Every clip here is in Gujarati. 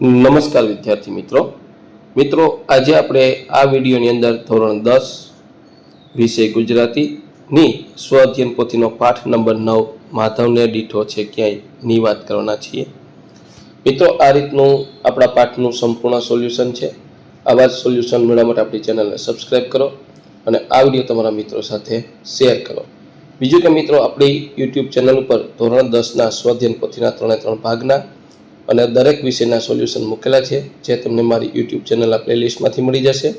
નમસ્કાર વિદ્યાર્થી મિત્રો. મિત્રો, આજે આપણે આ વિડીયોની અંદર ધોરણ દસ વિષય ગુજરાતીની સ્વ અધ્યયન પોથીનો પાઠ નંબર નવ માધવને દીઠો છે ક્યાંયની વાત કરવાના છીએ? મિત્રો, આ રીતનું આપણા પાઠનું સંપૂર્ણ સોલ્યુશન છે. આવા જ સોલ્યુશન મેળવવા માટે આપણી ચેનલને સબસ્ક્રાઈબ કરો અને આ વીડિયો તમારા મિત્રો સાથે શેર કરો. બીજું કે મિત્રો, આપણી યુટ્યુબ ચેનલ ઉપર ધોરણ દસના સ્વઅધ્યયન પોથીના ત્રણે ત્રણ ભાગના અને દરેક વિષયના સોલ્યુશન મૂકેલા છે, જે તમને મારી યુટ્યુબ ચેનલના પ્લેલિસ્ટમાંથી મળી જશે.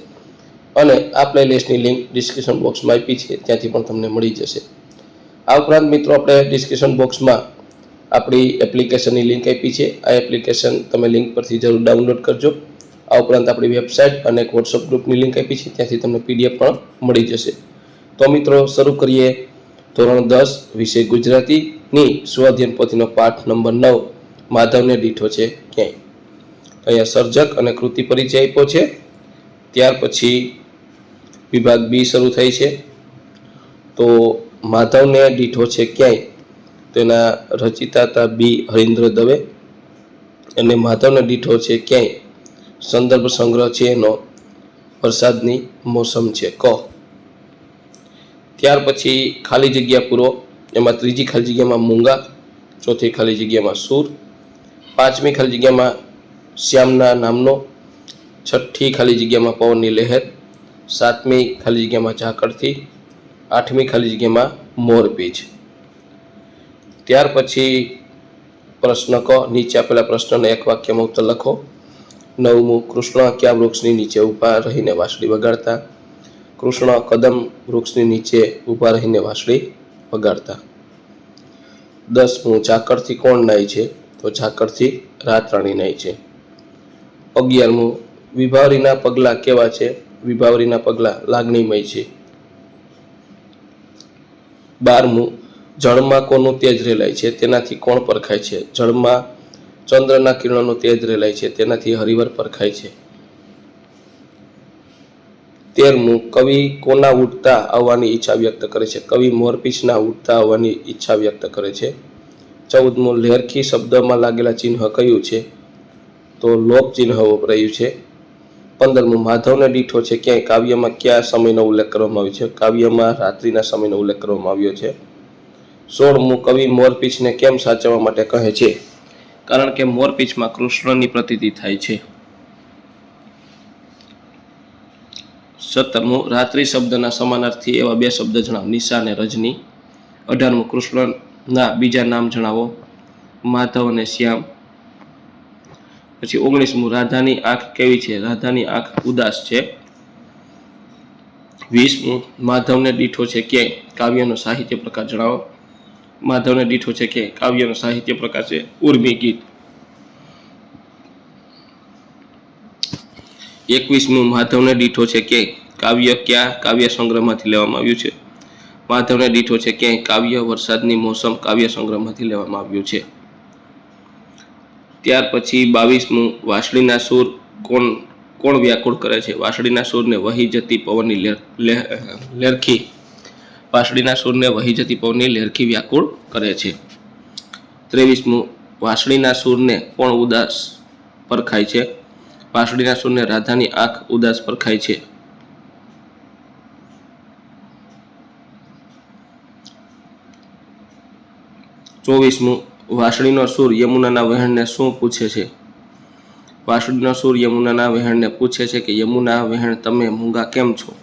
અને આ પ્લેલિસ્ટની લિંક ડિસ્ક્રિપ્શન બોક્સમાં આપી છે, ત્યાંથી પણ તમને મળી જશે. આ ઉપરાંત મિત્રો, આપણે ડિસ્ક્રિપ્શન બોક્સમાં આપણી એપ્લિકેશનની લિંક આપી છે. આ એપ્લિકેશન તમે લિંક પરથી જરૂર ડાઉનલોડ કરજો. આ ઉપરાંત આપણી વેબસાઇટ અને એક વોટ્સઅપ ગ્રુપની લિંક આપી છે, ત્યાંથી તમને પીડીએફ પણ મળી જશે. તો મિત્રો, શરૂ કરીએ ધોરણ દસ, વિષય ગુજરાતીની સ્વાધ્યન પોથીનો પાઠ નંબર નવ. માધવને દીઠો છે ક્યાંય? અહીંયા સર્જક અને કૃતિ પરિચય આપ્યો છે. ત્યાર પછી વિભાગ બી શરૂ થાય છે. તો માધવને દીઠો છે ક્યાંય? તેના રચિતા તા બી હરિન્દ્ર દવે. અને માધવને દીઠો છે ક્યાંય? સંદર્ભ સંગ્રહ છે એનો. વરસાદની મોસમ છે. ક. ત્યાર પછી ખાલી જગ્યા પૂરો. એમાં ત્રીજી ખાલી જગ્યામાં મૂંગા. ચોથી ખાલી જગ્યામાં સૂર. પાંચમી ખાલી જગ્યામાં શ્યામના નામનો, છઠ્ઠી ખાલી જગ્યામાં પવનની લહેર, સાતમી ખાલી જગ્યામાં ઝાકળથી, આઠમી ખાલી જગ્યામાં મોરપીજ ત્યાર પછી પ્રશ્ન ક, નીચે આપેલા પ્રશ્નને એક વાક્યમાં ઉત્તર લખો. નવમું, કૃષ્ણ કયા વૃક્ષની નીચે ઊભા રહીને વાંસળી વગાડતા? કૃષ્ણ કદમ વૃક્ષની નીચે ઊભા રહીને વાંસળી વગાડતા? દસમું, ઝાકળથી કોણ નાય છે? તો ઝાકળથી રાતરાણી નાય છે. અગિયારમું, વિભાવરીના પગલાં કેવા છે? વિભાવરીના પગલાં લાગણીમય છે. બારમું, જળમાં કોનું તેજ રેલાય છે? તેનાથી કોણ પરખાય છે? જળમાં ચંદ્રના કિરણોનું તેજ રેલાય છે, તેનાથી હરિવર પરખાય છે. તેરમું, કવિ કોના ઉઠતા આવવાની ઈચ્છા વ્યક્ત કરે છે? કવિ મોરપીછના ઉઠતા આવવાની ઈચ્છા વ્યક્ત કરે છે. ચૌદમું લેરખી શબ્દમાં લાગેલા ચિહ્ન કયું છે? તો લોપ ચિહ્ન વપરાયું છે. પંદરમું, માધવને દીઠો છે. ક્યાંય કાવ્યમાં કયા સમયનો ઉલ્લેખ કરવામાં આવ્યો છે? કાવ્યમાં રાત્રિના સમયનો ઉલ્લેખ કરવામાં આવ્યો છે. સોળમું, કવિ મોરપીંછને કેમ સાચવવા માટે કહે છે? કારણ કે મોરપીંછમાં કૃષ્ણની પ્રતીતિ થાય છે. સત્તરમું, રાત્રિ શબ્દના સમાનાર્થી એવા બે શબ્દ જણાવ. નિશા અને રજની. અઢારમું કૃષ્ણના બીજા નામ જણાવો. માધવ અને શ્યામ. પછી ઓગણીસમું, રાધાની આંખ કેવી છે? રાધાની આંખ ઉદાસ છે. વીસમું, માધવને દીઠો છે કે કાવ્યનો સાહિત્ય પ્રકાર જણાવો. માધવને દીઠો છે કે કાવ્યનો સાહિત્ય પ્રકાર છે ઉર્મી ગીત. એકવીસમું, માધવને દીઠો છે કે કાવ્ય કયા કાવ્ય સંગ્રહમાંથી લેવામાં આવ્યું છે? માધવને દીઠો છે ક્યાંય કાવ્ય વરસાદની મોસમ કાવ્ય સંગ્રહમાંથી લેવામાં આવ્યું છે. ત્યાર પછી બાવીસમું વાસળીના સૂર કોણ કોણ વ્યાકુળ કરે છે? વાસળીના સૂરને વહી જતી પવનની લેર- લેરખી. વાસળીના સૂરને વહી જતી પવનની લેરખી વ્યાકુળ કરે છે. ત્રેવીસમું, વાસળીના સૂરને કોણ ઉદાસ પરખાય છે? વાસળીના સૂરને રાધાની આંખ ઉદાસ પરખાય છે. ચોવીસમું વાંસળીનો સૂર યમુનાના વહેણને શું પૂછે છે? વાંસળીનો સૂર યમુનાના વહેણને પૂછે છે કે, યમુના વહેણ તમે મૂંગા કેમ છો?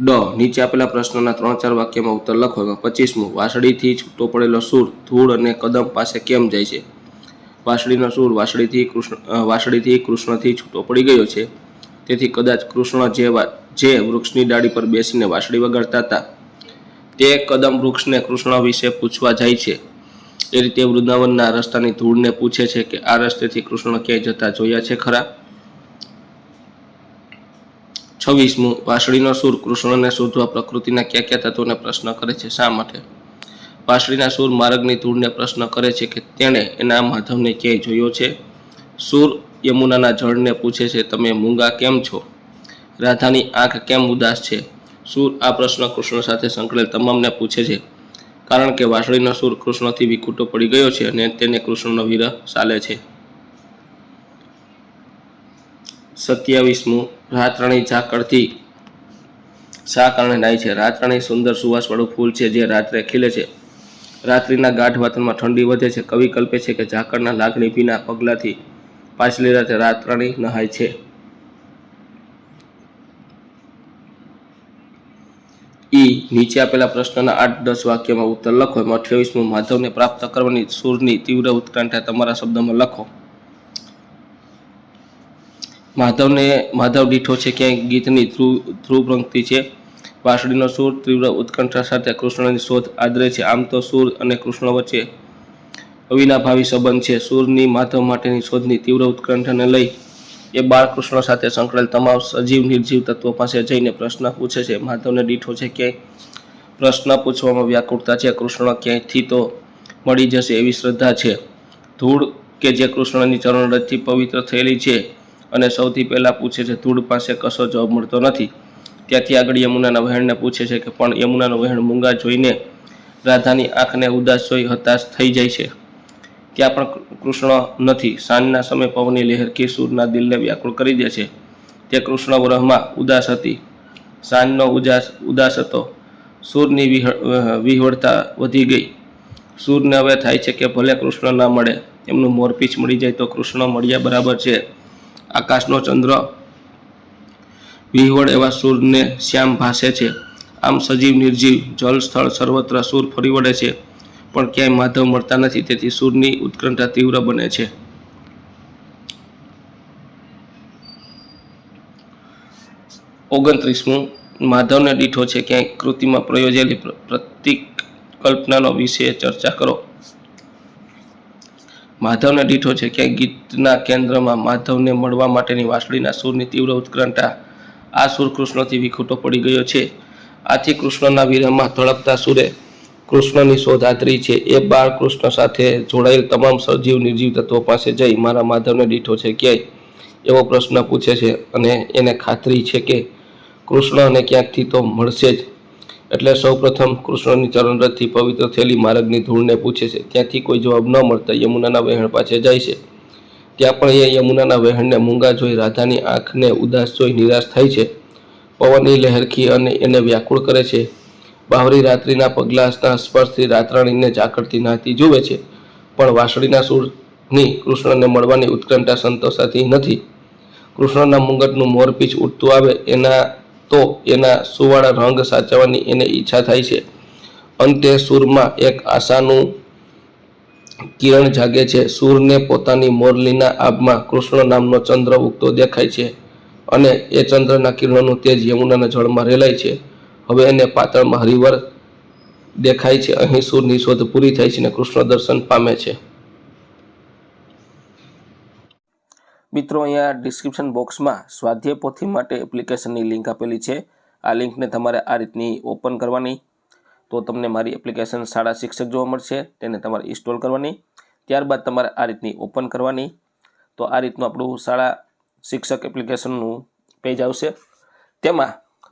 ડ. નીચે આપેલા પ્રશ્નોના ત્રણ ચાર વાક્યમાં ઉત્તર લખો. પચીસમું, વાંસળીથી છૂટો પડેલો સૂર ધૂળ અને કદમ પાસે કેમ જાય છે? વાંસળીનો સૂર વાંસળીથી કૃષ્ણ વાંસળીથી કૃષ્ણથી છૂટો પડી ગયો છે. તેથી કદાચ કૃષ્ણ જે જે વૃક્ષની ડાળી પર બેસીને વાંસળી વગાડતા હતા તે કદમ વૃક્ષને કૃષ્ણ વિશે પૂછવા જાય છે. એ રીતે વૃંદાવનના રસ્તાની ધૂળને પૂછે છે કે આ રસ્તેથી કૃષ્ણ ક્યાંય જતા જોયા છે ખરા? છવ્વીસમું, વાંસળીનો સૂર કૃષ્ણને શોધવા પ્રકૃતિના કયા કયા તત્વોને પ્રશ્ન કરે છે? શા માટે? વાંસળીના સૂર માર્ગની ધૂળને પ્રશ્ન કરે છે કે તેણે એના માધવને ક્યાંય જોયો છે? સૂર યમુનાના જળને પૂછે છે, તમે મૂંગા કેમ છો? રાધાની આંખ કેમ ઉદાસ છે? સૂર આ પ્રશ્ન કૃષ્ણ સાથે સંકળાયેલ તમામને પૂછે છે. કારણ કે વાંસળીનો સૂર કૃષ્ણથી વિખૂટો પડી ગયો છે અને તેને કૃષ્ણનો વિરહ ચાલે છે. સત્યાવીસમું, રાતરાણી ઝાકળથી. શા કારણે નાય છે? રાતરાણી સુંદર સુવાસવાળું ફૂલ છે જે રાત્રે ખીલે છે. રાત્રિના ગાઢ વાતાવરણમાં ઠંડી વધે છે. કવિ કલ્પે છે કે ઝાકળના લાગણી ભીના પગલાથી પાછલી રાતે રાતરાણી નહાય છે. નીચે આપેલા પ્રશ્નના આઠ દસ વાક્યમાં ઉત્તર લખો. એમાં અઠ્યાવીસમું, માધવને પ્રાપ્ત કરવાની સૂરની તીવ્ર ઉત્કંઠા તમારા શબ્દમાં લખો. માધવને, માધવ દીઠો છે, ક્યાંય ગીતની ધ્રુવ ધ્રુવ પંક્તિ છે. વાંસળીનો સૂર તીવ્ર ઉત્કંઠા સાથે કૃષ્ણની શોધ આદરે છે. આમ તો સૂર અને કૃષ્ણ વચ્ચે અવિનાભાવી સંબંધ છે. સૂરની માધવ માટેની શોધની તીવ્ર ઉત્કંઠાને લઈ એ બાળકૃષ્ણ સાથે સંકળાયેલ તમામ સજીવ નિર્જીવ તત્વો પાસે જઈને પ્રશ્ન પૂછે છે. માધવને દીઠો છે કે પ્રશ્ન પૂછવામાં વ્યાકુળતા છે. કૃષ્ણ ક્યાંયથી તો મળી જશે એવી શ્રદ્ધા છે. ધૂળ કે જે કૃષ્ણની ચરણરજથી પવિત્ર થયેલી છે અને સૌથી પહેલાં પૂછે છે, ધૂળ પાસે કશો જવાબ મળતો નથી? ત્યાંથી આગળ યમુનાના વહેણને પૂછે છે કે, પણ યમુનાનું વહેણ મૂંગા જોઈને રાધાની આંખને ઉદાસ જોઈ હતાશ થઈ જાય છે. ત્યાં પણ કૃષ્ણ નથી. સાંજના સમયે પવનની લહેર સૂરના દિલને વ્યાકુળ કરી દે છે. તે કૃષ્ણ વ્રહમાં ઉદાસ હતી. સાંજનો ઉજાસ, ઉદાસ હતો. સૂરની વિહ- વિહવળતા વધી ગઈ. સૂરને હવે થાય છે કે ભલે કૃષ્ણ ના મળે, એમનું મોરપીછ મળી જાય તો કૃષ્ણ મળ્યા બરાબર છે. આકાશનો ચંદ્ર વિહવળ એવા સૂરને શ્યામ ભાસે છે. આમ સજીવ નિર્જીવ જળ સ્થળ સર્વત્ર સૂર ફરી વળે છે. પણ ક્યાંય માધવ મળતા નથી, તેથી સૂરની ઉત્કંઠા તીવ્ર બને છે. ઓગણત્રીસમું, માધવને દીઠો છે, ક્યાંય કૃતિમાં પ્રયોજેલી પ્રતિક કલ્પનાનો વિશે ચર્ચા કરો. માધવને દીઠો છે, ક્યાંય ગીતના કેન્દ્રમાં માધવને મળવા માટેની વાંસળીના સૂરની તીવ્ર ઉત્કંઠા આ સૂર કૃષ્ણથી વિખૂટો પડી ગયો છે. આથી કૃષ્ણના વિરહમાં તળપતા સૂરે કૃષ્ણની શોધાત્રી છે. એ બાળ કૃષ્ણ સાથે જોડાયેલ તમામ સજીવ નિર્જીવ તત્વો પાસે જઈ મારા માધવને દીઠો છે ક્યાંય? એવો પ્રશ્ન પૂછે છે અને એને ખાતરી છે કે કૃષ્ણને ક્યાંકથી તો મળશે જ. એટલે સૌપ્રથમ કૃષ્ણની ચરણરથથી પવિત્ર થયેલી માર્ગની ધૂળને પૂછે છે. ત્યાંથી કોઈ જવાબ ન મળતા યમુનાના વહેણ પાસે જાય છે. ત્યાં પણ એ યમુનાના વહેણને મૂંગા જોઈ રાધાની આંખને ઉદાસ જોઈ નિરાશ થાય છે. પવનની લહેરખી અને એને વ્યાકુળ કરે છે. બાવરી રાત્રિના પગલાસના સ્પર્શથી રાતરાણીને ઝાકળથી નાહતી જુએ છે. પણ વાસળીના સૂરની કૃષ્ણને મળવાની ઉત્કંઠા સંતોષાતી નથી. કૃષ્ણના મુંગટનું મોરપીછ ઉઠતું આવે એના તો એના સુવાળા રંગ સાચવવાની એને ઈચ્છા થાય છે. અંતે સૂરમાં એક આશાનું કિરણ જાગે છે. સૂરને પોતાની મોરલીના આભમાં કૃષ્ણ નામનો ચંદ્ર ઉગતો દેખાય છે અને એ ચંદ્રના કિરણોનું તેજ યમુનાના જળમાં રેલાય છે. હવે એને પાતળમાં હરિવર દેખાય છે. અહીં સૂરની શોધ પૂરી થાય છે અને કૃષ્ણ દર્શન પામે છે. મિત્રો, અહીંયા ડિસ્ક્રિપ્શન બોક્સમાં સ્વાધ્યાય પોથી માટે એપ્લિકેશનની લિંક આપેલી છે. આ લિંકને તમારે આ રીતની ઓપન કરવાની. તો તમને મારી એપ્લિકેશન શાળા શિક્ષક જોવા મળશે. તેને તમારે ઇન્સ્ટોલ કરવાની. ત્યારબાદ તમારે આ રીતની ઓપન કરવાની. તો આ રીતનું આપણું શાળા શિક્ષક એપ્લિકેશનનું પેજ આવશે. તેમાં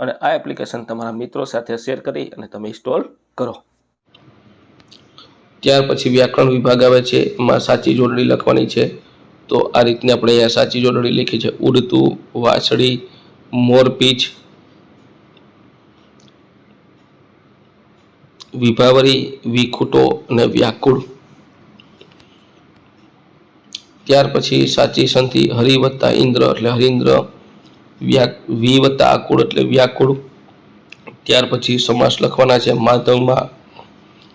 અને આ એપ્લિકેશન તમારા મિત્રો સાથે શેર કરી અને તમે ઇન્સ્ટોલ કરો. ત્યાર પછી વ્યાકરણ વિભાગ આવે છે, એમાં સાચી જોડણી લખવાની છે. તો આ રીતને આપણે અહીંયા સાચી જોડણી લખી છે. ઉડતું વાછડી મોરપીંછ વિભાવરી, વિખૂટો અને વ્યાકુળ. ત્યાર પછી સાચી સંધિ હરિ વત્તા ઇન્દ્ર એટલે હરિન્દ્ર. વ્યા વી વત્તા આકુળ એટલે વ્યાકુળ. ત્યાર પછી સમાસ લખવાના છે માધવમાં.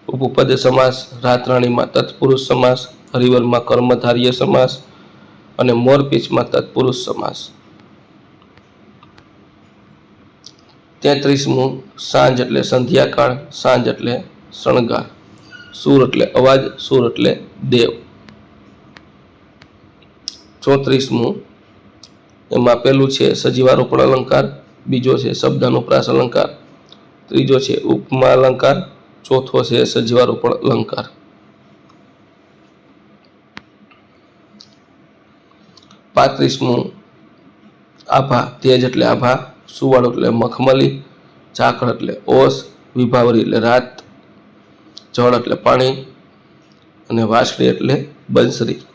ઉપપદ સમાસ, રાતરાણીમાં તત્પુરુષ સમાસ, હરિવરમાં કર્મધાર્ય સમાસ અને મોરપીચમાં તત્પુરુષ સમાસ. તેત્રીસમું, સાંજ એટલે સંધ્યાકાળ, સાંજ એટલે શણગાર. સુર એટલે અવાજ, સુર એટલે દેવ. ચોત્રીસમું એમાં પહેલું છે સજીવારોપણ અલંકાર, બીજો છે શબ્દાનુપ્રાસ અલંકાર, ત્રીજો છે ઉપમા અલંકાર, ચોથો છે સજીવારોપણ અલંકાર. પાંત્રીસમું, આભા, તેજ એટલે આભા, સુવાળો એટલે મખમલી, ઝાકળ એટલે ઓસ, વિભાવરી એટલે રાત, જળ એટલે પાણી, અને વાસળી એટલે બંસરી.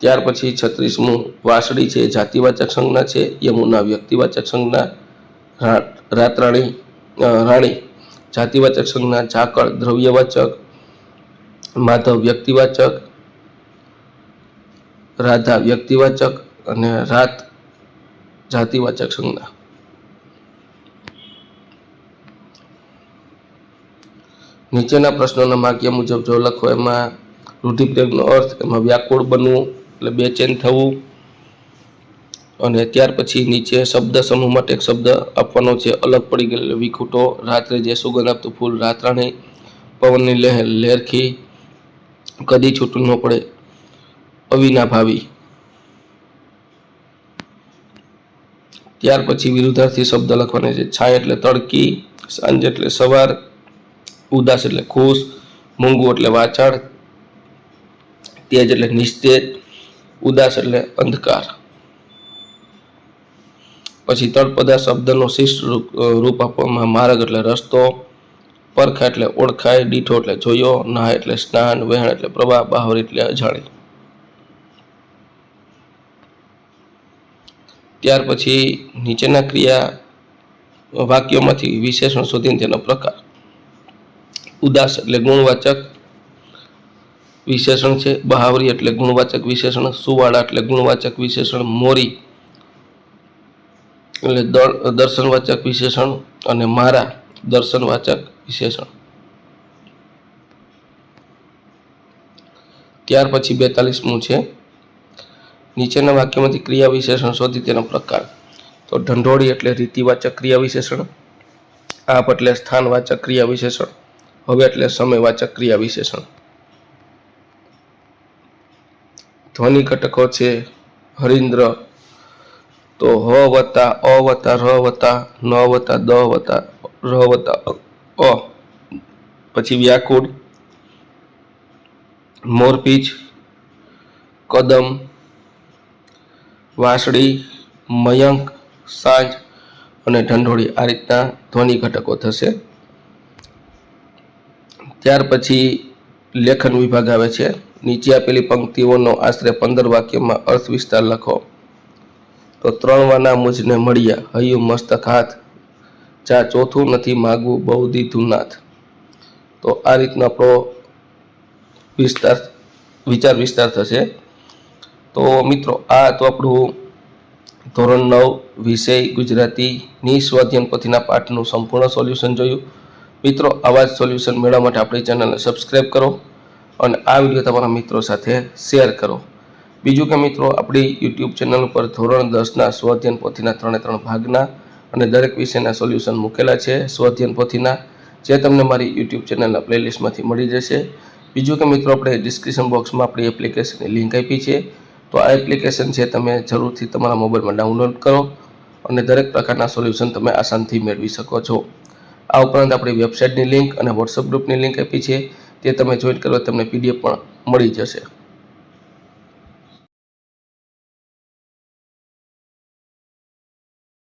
ત્યાર પછી છત્રીસમું વાસળી છે, જાતિવાચક સંજ્ઞા છે, યમુના વ્યક્તિવાચક સંજ્ઞા રાતરાણી રાણી, જાતિવાચક સંજ્ઞા, ઝાકળ, દ્રવ્યવાચક, માધવ વ્યક્તિવાચક, રાધા વ્યક્તિવાચક અને રાત જાતિવાચક સંજ્ઞા. નીચેના પ્રશ્નોના માગ્ય મુજબ જો લખો, એમાં રૂઢિપ્રેમનો અર્થ, એમાં વ્યાકુળ બનવું એટલે બેચેન થવું. અને ત્યાર પછી નીચે શબ્દ સમૂહ માટે એક શબ્દ આપવાનો છે, અલગ પડી ગયેલો. વિખૂટો, રાત્રે જે સુગંધ આપતું ફૂલ, રાત્રાણી પવનની લહેર લહેરખી કદી છૂટું ન પડે. અવિના ત્યાર પછી વિરુદ્ધાર્થી શબ્દ લખવાના છે. છાય એટલે તડકી, સાંજ એટલે સવાર, ઉદાસ એટલે ખુશ, મૂંગું એટલે વાચાળ, તેજ એટલે નિસ્તેજ ઉદાસ એટલે અંધકાર. પછી તળપદા શબ્દનો શિષ્ટ રૂપ આપવામાં માર્ગ એટલે રસ્તો, પરખા એટલે ઓળખાય દીઠો એટલે જોયો, નાહ એટલે સ્નાન, વહેણ એટલે પ્રવાહ, બહાર એટલે અજાણી. ત્યાર પછી નીચેના ક્રિયા, વાક્યોમાંથી વિશેષણ શોધીને તેનો પ્રકાર. ઉદાસ એટલે ગુણવાચક વિશેષણ છે બહાવરી એટલે ગુણવાચક વિશેષણ, સુવાળા એટલે ગુણવાચક વિશેષણ, મોરી એટલે દર- દર્શનવાચક વિશેષણ અને મારા દર્શનવાચક વિશેષણ. ત્યાર પછી બેતાલીસમું છે. નીચેના વાક્યમાંથી ક્રિયા વિશેષણ શોધી તેનો પ્રકાર. તો ઢંઢોળી એટલે રીતિવાચક ક્રિયા વિશેષણ, આપ એટલે સ્થાનવાચક ક્રિયા વિશેષણ, હવે એટલે સમયવાચક ક્રિયા વિશેષણ. ધ્વનિ ઘટકો છે, હરિન્દ્ર. તો હ વત્તા, અ વત્તા, ર વત્તા, ન વત્તા, દ વત્તા, ર વત્તા, અ. પછી વ્યાકુળ, મોરપીચ, કદમ, વાંસળી, મયંક, સાંજ અને ઢંઢોળી આ રીતના ધ્વનિ ઘટકો થશે. ત્યાર પછી લેખન વિભાગ આવે છે. નીચે આપેલી પંક્તિઓનો આશરે પંદર વાક્યમાં અર્થ વિસ્તાર લખો. તો ત્રણ વાના મુજને મળ્યા. હૈયું મસ્તક હાથ. ચા ચોથું નથી માગવું, બહુ દીધું નાથ. તો આ રીતનો આપણો વિસ્તાર, વિચાર વિસ્તાર થશે. તો મિત્રો, આ તો આપણું ધોરણ નવ, વિષય ગુજરાતીની સ્વાધ્યાયન પોથીના પાઠનું સંપૂર્ણ સોલ્યુશન જોયું. મિત્રો, આવા જ સોલ્યુશન મેળવવા માટે આપણી ચેનલને સબસ્ક્રાઈબ કરો. અને આ વીડિયો તમારા મિત્રો સાથે શેર કરો. બીજું કે મિત્રો, આપણી યુટ્યુબ ચેનલ ઉપર ધોરણ દસના સ્વાધ્યન પોથીના ત્રણે ત્રણ ભાગના અને દરેક વિષયના સોલ્યુશન મૂકેલા છે સ્વાધ્યાયન પોથીના, જે તમને મારી યુટ્યુબ ચેનલના પ્લેલિસ્ટમાંથી મળી જશે. બીજું કે મિત્રો, આપણે ડિસ્ક્રિપ્શન બોક્સમાં આપણી એપ્લિકેશનની લિંક આપી છે. તો આ એપ્લિકેશન છે તમે જરૂરથી તમારા મોબાઈલમાં ડાઉનલોડ કરો અને દરેક પ્રકારના સોલ્યુશન તમે આસાનથી મેળવી શકો છો. આ ઉપરાંત આપણી વેબસાઇટની લિંક અને વોટ્સઅપ ગ્રુપની લિંક આપી છે. તે તમે જોઈન કરો તમને પીડીએફ પણ મળી જશે.